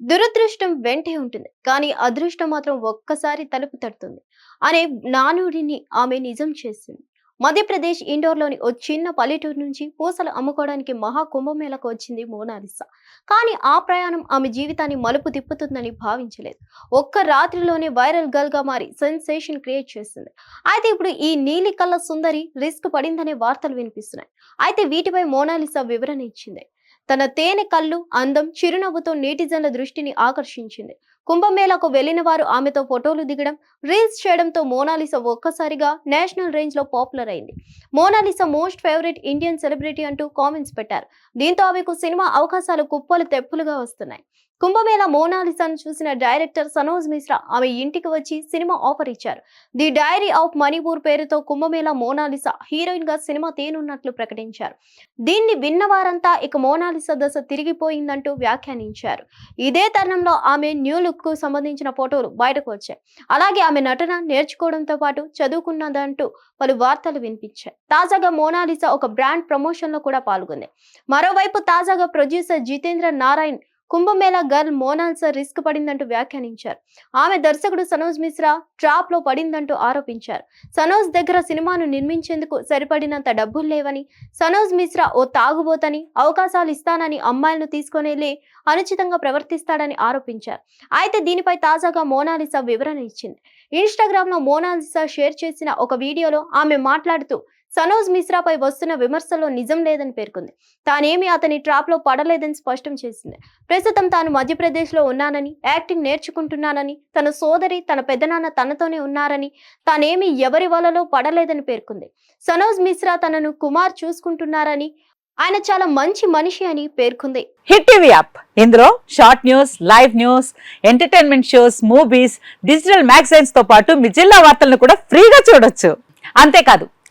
దురదృష్టం వెంటే ఉంటుంది. కానీ అదృష్టం మాత్రం ఒక్కసారి తలుపు తడుతుంది. అనే నానుడిని ఆమె నిజం చేసింది. మధ్యప్రదేశ్ ఇండోర్లోని ఓ చిన్న పల్లెటూరు నుంచి పూసలు అమ్ముకోవడానికి మహా కుంభమేళకు వచ్చింది మోనాలిసా. కానీ ఆ ప్రయాణం ఆమె జీవితాన్ని మలుపు తిప్పుతుందని భావించలేదు. ఒక్క రాత్రిలోనే వైరల్ గర్ల్గా మారి సెన్సేషన్ క్రియేట్ చేసింది. అయితే ఇప్పుడు ఈ నీలి కళ్ళ సుందరి రిస్క్ పడిందనే వార్తలు వినిపిస్తున్నాయి. అయితే వీటిపై మోనాలిసా వివరణ ఇచ్చింది. తన తేనె కళ్ళు అందం చిరునవ్వుతో నేటిజన్ల దృష్టిని ఆకర్షించింది. కుంభమేళకు వెళ్ళిన వారు ఆమెతో ఫోటోలు దిగడం రీల్స్ చేయడంతో మోనాలిసా ఒక్కసారిగా నేషనల్ రేంజ్లో పాపులర్ అయింది. Monalisa most favourite Indian celebrity అంటూ కామెంట్స్ పెట్టారు. దీంతో ఆమెకు సినిమా అవకాశాలు కుప్పలు తెప్పులుగా వస్తున్నాయి. కుంభమేళ మోనాలిసాను చూసిన డైరెక్టర్ సనోజ్ మిశ్రా ఆమె ఇంటికి వచ్చి సినిమా ఆఫర్ ఇచ్చారు. ది డైరీ ఆఫ్ మణిపూర్ పేరుతో కుంభమేళ మోనాలిసా హీరోయిన్గా సినిమా తేనున్నట్లు ప్రకటించారు. దీన్ని విన్న వారంతా ఇక మోనాలిసా దశ తిరిగిపోయిందంటూ వ్యాఖ్యానించారు. ఇదే తరుణంలో ఆమె న్యూ లుక్కు సంబంధించిన ఫోటోలు బయటకు వచ్చాయి. అలాగే ఆమె నటన నేర్చుకోవడంతో పాటు చదువుకున్నదంటూ పలు వార్తలు వినిపించాయి. తాజాగా మోనాలిసా ఒక బ్రాండ్ ప్రమోషన్లో కూడా పాల్గొంది. మరోవైపు తాజాగా producer Jitendra Narayan Kumbh Mela girl Monalisa risk పడిందంటూ వ్యాఖ్యానించారు. ఆమె దర్శకుడు సనోజ్ మిశ్రా ట్రాప్లో పడిందంటూ ఆరోపించారు. సనోజ్ దగ్గర సినిమాను నిర్మించేందుకు సరిపడినంత డబ్బులు లేవని సనోజ్ మిశ్రా ఓ తాగుబోతని అవకాశాలు ఇస్తానని అమ్మాయిలను తీసుకొని అనుచితంగా ప్రవర్తిస్తాడని ఆరోపించారు. అయితే దీనిపై తాజాగా మోనాలిసా వివరణ ఇచ్చింది. ఇన్స్టాగ్రామ్లో మోనాలిసా షేర్ చేసిన ఒక వీడియోలో ఆమె మాట్లాడుతూ సనోజ్ మిశ్రాపై వస్తున్న విమర్శల్లో నిజం లేదని పేర్కొంది. తానేమి అతని ట్రాప్లో పడలేదని స్పష్టం చేసింది. ప్రస్తుతం తాను మధ్యప్రదేశ్లో ఉన్నానని యాక్టింగ్ నేర్చుకుంటున్నానని తన సోదరి తన పెద్దనాన్న తనతోనే ఉన్నారని తానేమి ఎవరి వలలో పడలేదని పేర్కొంది. సనోజ్ మిశ్రా తనను కుమార్ చూసుకుంటున్నారని ఆయన చాలా మంచి మనిషి అని పేర్కొంది. Hit TV app. ఇందులో short news live news entertainment shows movies digital మ్యాగజైన్స్తో పాటు మీ జిల్లా వార్తలను కూడా ఫ్రీగా చూడొచ్చు. అంతేకాదు